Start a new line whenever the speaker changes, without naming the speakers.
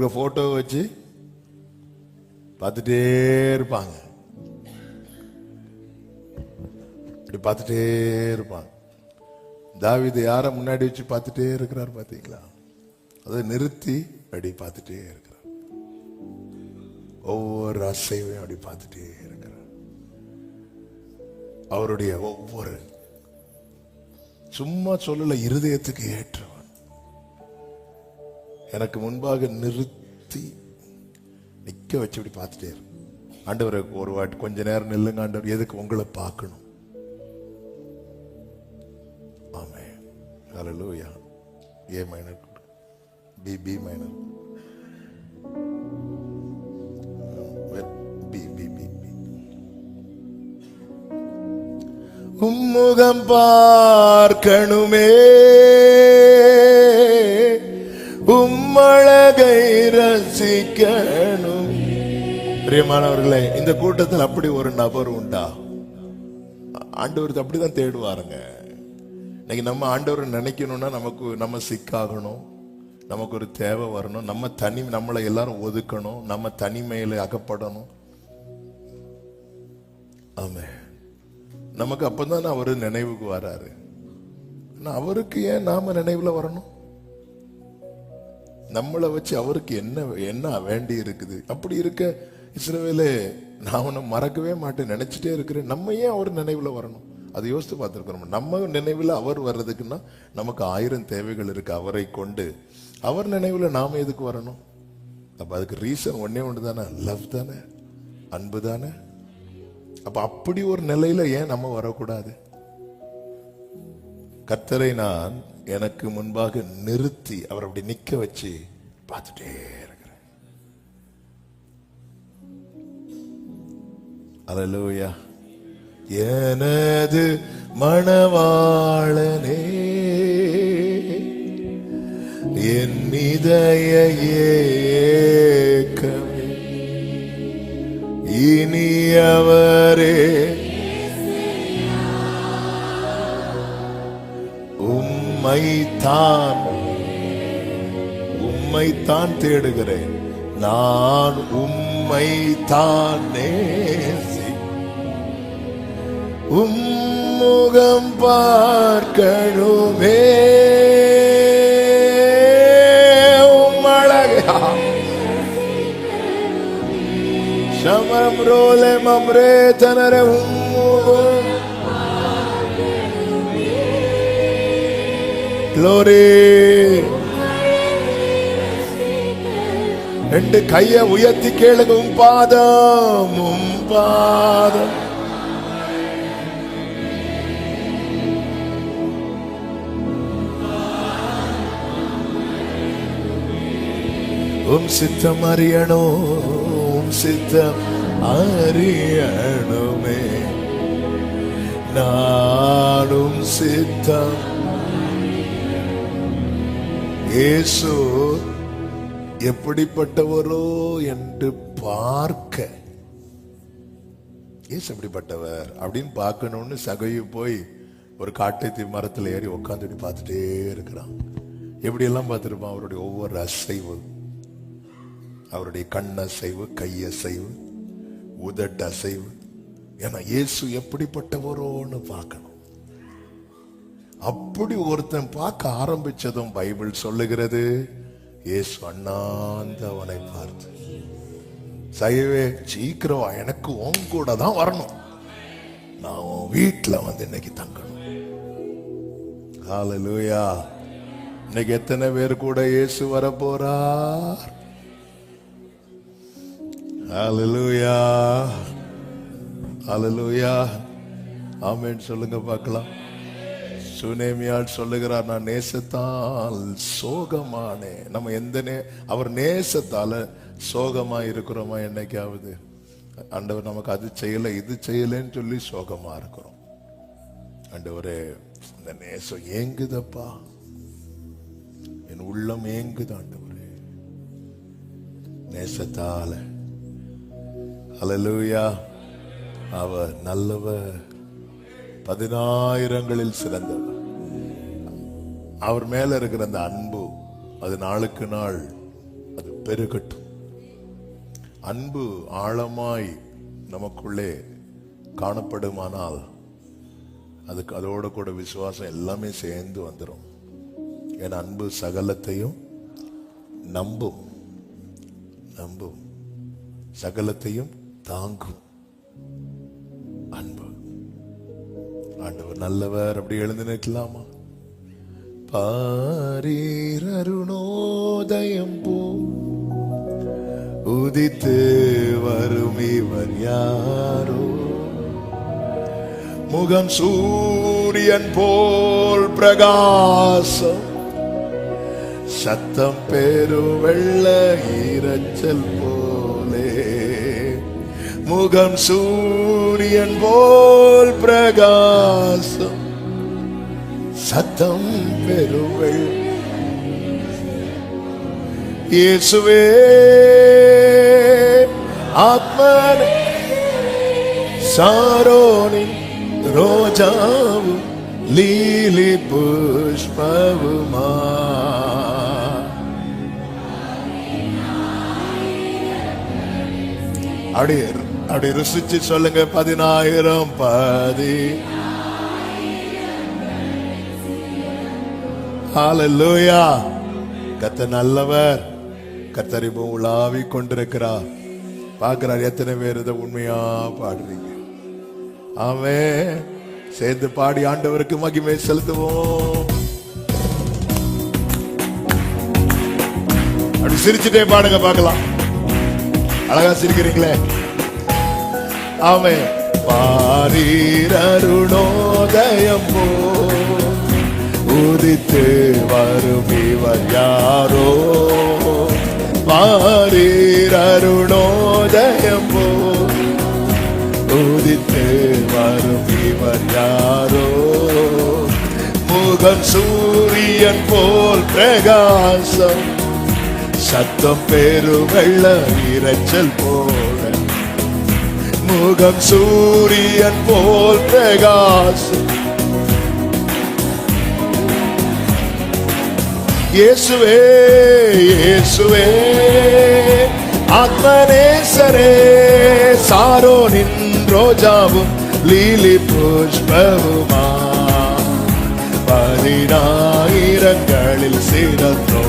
Photo வச்சு பார்த்துட்டே இருப்பாங்க. இப்படி பார்த்துட்டே இருப்பாங்க. தாவிது யாரை முன்னாடி வச்சு பார்த்துட்டே இருக்கிறார் பார்த்தீங்களா? அதை நிறுத்தி அப்படி பார்த்துட்டே இருக்கிறார். ஒவ்வொரு அசைவையும் அப்படி பார்த்துட்டே இருக்கிறார். அவருடைய ஒவ்வொரு சும்மா சொல்லல இருதயத்துக்கு ஏற்றவன் எனக்கு முன்பாக நிறுத்தி நிக்க வச்சு இப்படி பார்த்துட்டே இரு. ஆண்டவரை ஒரு வாட்டி கொஞ்ச நேரம் நில்லுங்க ஆண்டவர். எதுக்கு உங்களை பார்க்கணும்? ஆமே hallelujah. A minor B B minor உம்முகம் பார்க்கணுமே. உம்மழகை ரசிக்கணும். பிரியமானவர்களே இந்த கூட்டத்தில் அப்படி ஒரு நபர் உண்டா? ஆண்டவர் அப்படிதான் தேடுவாருங்க. இன்னைக்கு நம்ம ஆண்டவரை நினைக்கணும்னா நமக்கு நம்ம சிக்காகணும். நமக்கு ஒரு தேவை வரணும். நம்ம தனி நம்மளை எல்லாரும் ஒதுக்கணும். நம்ம தனிமையில அகப்படணும். ஆமே. நமக்கு அப்பதான் அவர் நினைவுக்கு வராரு. அவருக்கு ஏன் நாம நினைவுல வரணும்? நம்மளை வச்சு அவருக்கு என்ன என்ன வேண்டி இருக்குது? அப்படி இருக்க இஸ்ரவேலே நான் உன்னை மறக்கவே மாட்டேன் நினச்சிட்டே இருக்கிறேன். நம்ம ஏன் அவர் நினைவில் வரணும்? அதை யோசித்து பார்த்துருக்குறோம் நம்ம நினைவில் அவர் வர்றதுக்குன்னா நமக்கு ஆயிரம் தேவைகள் இருக்குது அவரை கொண்டு. அவர் நினைவில் நாம் எதுக்கு வரணும்? அப்போ அதுக்கு ரீசன் ஒன்னே ஒன்று தானே? லவ் தானே? அன்பு தானே? அப்போ அப்படி ஒரு நிலையில் ஏன் நம்ம வரக்கூடாது? கத்தரை நான் எனக்கு முன்பாக நிறுத்தி அவர் அப்படி நிக்க வச்சு பார்த்துட்டே இருக்கிறேன். அல்லேலூயா எனது மணவாளனே என் இதய ஏக்கமே உம் உம்மைத்தான். உம்மைத்தான் தேடுகிறேன். நான் உம்மை தான் நேசி. உம்முகம் பார்க்கணுமே. உம்மழகா சமரம் ரோலே மம்ரே தனரவும் Glory. ரெண்டு கையை உயர்த்தி கேளுங்க உம் பாதம் உம் பாதம் உம் சித்தம் அறியணும் உம் சித்தம் அறியணுமே நானும் சித்தம் இயேசு எப்படிப்பட்டவரோ என்று பார்க்க. ஏசு எப்படிப்பட்டவர்? அப்படின்னு பார்க்கணும்னு சகையு போய் ஒரு காட்டை மரத்தில் ஏறி உட்காந்துட்டு பார்த்துட்டே இருக்கிறான். எப்படியெல்லாம் பார்த்துருப்பான்? அவருடைய ஒவ்வொரு அசைவு. அவருடைய கண் அசைவு கையசைவு உதட்டு அசைவு. ஏன்னா இயேசு எப்படிப்பட்டவரோன்னு பார்க்கணும். அப்படி ஒருத்தன் பார்க்க ஆரம்பிச்சதும் பைபிள் சொல்லுகிறது. இயேசு அண்ணாந்தவனை பார்த்து சைவே சீக்கிரம் எனக்கு உன் கூட தான் வரணும். நான் உன் வீட்டில் வந்து இன்னைக்கு தங்கணும். ஹalleluya. இன்னைக்கு எத்தனை பேர் கூட இயேசு வர போறார் ஹalleluya. ஹalleluya. ஆமென். சொல்லுங்க பார்க்கலாம். சுனேமியால் சொல்லுகிறார் நான் நேசத்தால் சோகமானே. நம்ம எந்த நே அவர் நேசத்தால சோகமா இருக்கிறோமா என்னைக்காவது? ஆண்டவர் நமக்கு அது செய்யல இது செய்யலைன்னு சொல்லி சோகமா இருக்கிறோம். ஆண்டவரே இந்த நேசம் ஏங்குதப்பா. என் உள்ளம் ஏங்குது ஆண்டவரே. நேசத்தால. அலலூயா அவர் நல்லவர். பதினாயிரங்களில் சிறந்தவர். அவர் மேல இருக்கிற அந்த அன்பு அது நாளுக்கு நாள் அது பெருகட்டும். அன்பு ஆழமாய் நமக்குள்ளே காணப்படுமானால் அதுக்கு அதோட கூட விசுவாசம் எல்லாமே சேர்ந்து வந்துடும் ஏன்னா அன்பு சகலத்தையும் நம்பும். நம்பும். சகலத்தையும் தாங்கும். அன்பு. ஆண்டவர் நல்லவர். அப்படி எழுந்து நிற்கலாமா? பாரீர் போ. உதித்து வரும் இவர் யாரோ? முகம் சூரியன் போல் பிரகாசம். சத்தம் பெருவெள்ள ஈரச்சல் போலே. முகம் சூரியன் போல் பிரகாசம். சத்தம் பெரும் இயேசுவே ஆத்மனே சாரோனின் ரோஜாவும் லீலி புஷ்பவுமா அப்படி அப்படி ருசிச்சு சொல்லுங்க பதினாயிரம் பதி ஹாலலூயா கத்த நல்லவர். கத்தரி உலாவி கொண்டிருக்கிறார். பார்க்கிறார் எத்தனை பேர் இதை உண்மையா பாடுறீங்க? ஆமே சேர்ந்து பாடி ஆண்டவருக்கு மகிமை செலுத்துவோம். அப்படி சிரிச்சுட்டே பாடுங்க பார்க்கலாம். அழகா சிரிக்கிறீங்களே. ஆமே பாரீர் அருணோதயம் போ உதித்து வரும் இவர் யாரோ? மாறீர் அருணோதயம் போ. உதித்து வரும் இவர் யாரோ? முகம் சூரியன் போல் பிரகாசம். சத்தம் பெரு வெள்ள இரைச்சல் போல. முகம் சூரியன் போல் பிரகாசம். இயேசுவே இயேசுவே. ஆத்மநேசரே சாரோனின் ரோஜாவும் லீலி புஷ்பவுமா. பதினாயிரங்களில் சிறந்தோ